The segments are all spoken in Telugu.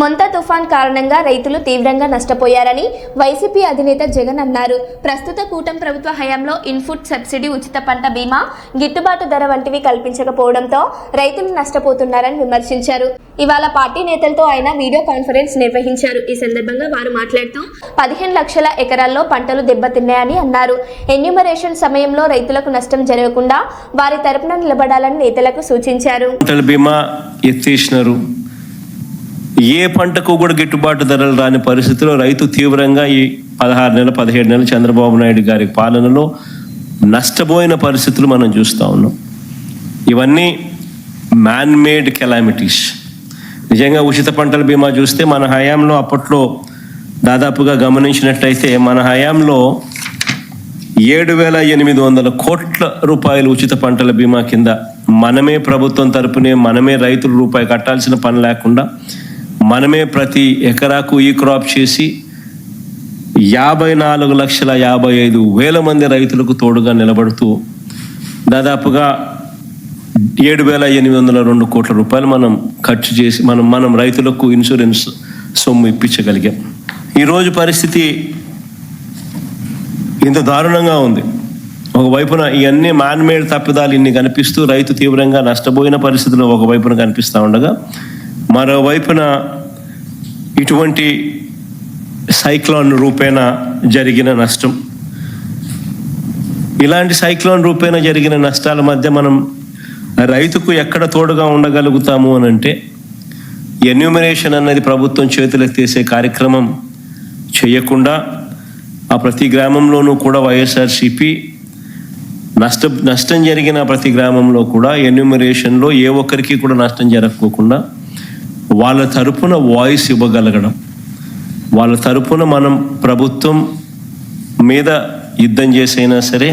మొంత తుఫాన్ కారణంగా రైతులు తీవ్రంగా నష్టపోయారని వైసీపీ అధినేత జగన్ అన్నారు. ప్రస్తుత కూటమి ప్రభుత్వ హయాంలో ఇన్పుట్ సబ్సిడీ ఉచిత పంట బీమా గిట్టుబాటు ధర వంటివి కల్పించకపోవడంతో రైతులు నష్టపోతున్నారని విమర్శించారు. ఇవాళ పార్టీ నేతలతో ఆయన వీడియో కాన్ఫరెన్స్ నిర్వహించారు. ఈ సందర్భంగా వారు మాట్లాడుతూ పదిహేను లక్షల ఎకరాల్లో పంటలు దెబ్బతిన్నాయని అన్నారు. ఎన్యూమరేషన్ సమయంలో రైతులకు నష్టం జరగకుండా వారి తరపున నిలబడాలని నేతలకు సూచించారు. బీమా ఎత్తేసినారు. ఏ పంటకు కూడా గిట్టుబాటు ధరలు రాని పరిస్థితిలో రైతు తీవ్రంగా ఈ పదహారు నెలలు పదిహేడు నెలలు చంద్రబాబు నాయుడు గారి పాలనలో నష్టపోయిన పరిస్థితులు మనం చూస్తూ ఉన్నాం. ఇవన్నీ మ్యాన్ మేడ్ కెలామిటీస్ నిజంగా ఉచిత పంటల బీమా చూస్తే మన హయాంలో అప్పట్లో దాదాపుగా గమనించినట్టయితే మన హయాంలో ఏడు వేల ఎనిమిది వందల కోట్ల రూపాయలు ఉచిత పంటల బీమా కింద మనమే ప్రభుత్వం తరపునే మనమే రైతులు రూపాయి కట్టాల్సిన పని లేకుండా మనమే ప్రతి ఎకరాకు ఈ క్రాప్ చేసి యాభై నాలుగు లక్షల యాభై ఐదు వేల మంది రైతులకు తోడుగా నిలబడుతూ దాదాపుగా ఏడు వేల ఎనిమిది వందల రెండు కోట్ల రూపాయలు మనం ఖర్చు చేసి మనం మనం రైతులకు ఇన్సూరెన్స్ సొమ్ము ఇప్పించగలిగాం. ఈరోజు పరిస్థితి ఇంత దారుణంగా ఉంది. ఒకవైపున ఇవన్నీ మాన్మేడ్ తప్పిదాలు ఇన్ని కనిపిస్తూ రైతు తీవ్రంగా నష్టపోయిన పరిస్థితులు ఒకవైపున కనిపిస్తూ ఉండగా మరోవైపున ఇటువంటి సైక్లోన్ రూపేణ జరిగిన నష్టం. ఇలాంటి సైక్లోన్ రూపేణ జరిగిన నష్టాల మధ్య మనం రైతుకు ఎక్కడ తోడుగా ఉండగలుగుతాము అని అంటే ఎన్యూమినేషన్ అన్నది ప్రభుత్వం చేతులెత్తేసే కార్యక్రమం చేయకుండా ఆ ప్రతి గ్రామంలోనూ కూడా వైఎస్ఆర్సిపి నష్ట నష్టం జరిగిన ప్రతి గ్రామంలో కూడా ఎన్యూమినేషన్లో ఏ ఒక్కరికి కూడా నష్టం జరగకోకుండా వాళ్ళ తరపున వాయిస్ ఇవ్వగలగడం వాళ్ళ తరపున మనం ప్రభుత్వం మీద యుద్ధం చేసైనా సరే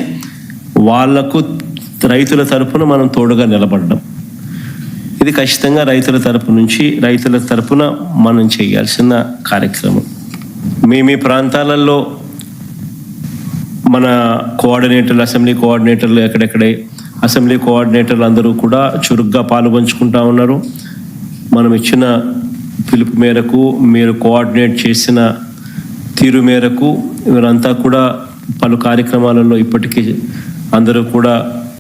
వాళ్ళకు రైతుల తరపున మనం తోడుగా నిలబడడం. ఇది ఖచ్చితంగా రైతుల తరపు నుంచి రైతుల తరపున మనం చేయాల్సిన కార్యక్రమం. మీ మీ ప్రాంతాలలో మన కోఆర్డినేటర్లు అసెంబ్లీ కోఆర్డినేటర్లు ఎక్కడెక్కడే అసెంబ్లీ కోఆర్డినేటర్లు అందరూ కూడా చురుగ్గా పాలుపంచుకుంటా ఉన్నారు. మనం ఇచ్చిన పిలుపు మేరకు మీరు కోఆర్డినేట్ చేసిన తీరు మేరకు వీరంతా కూడా పలు కార్యక్రమాలలో ఇప్పటికీ అందరూ కూడా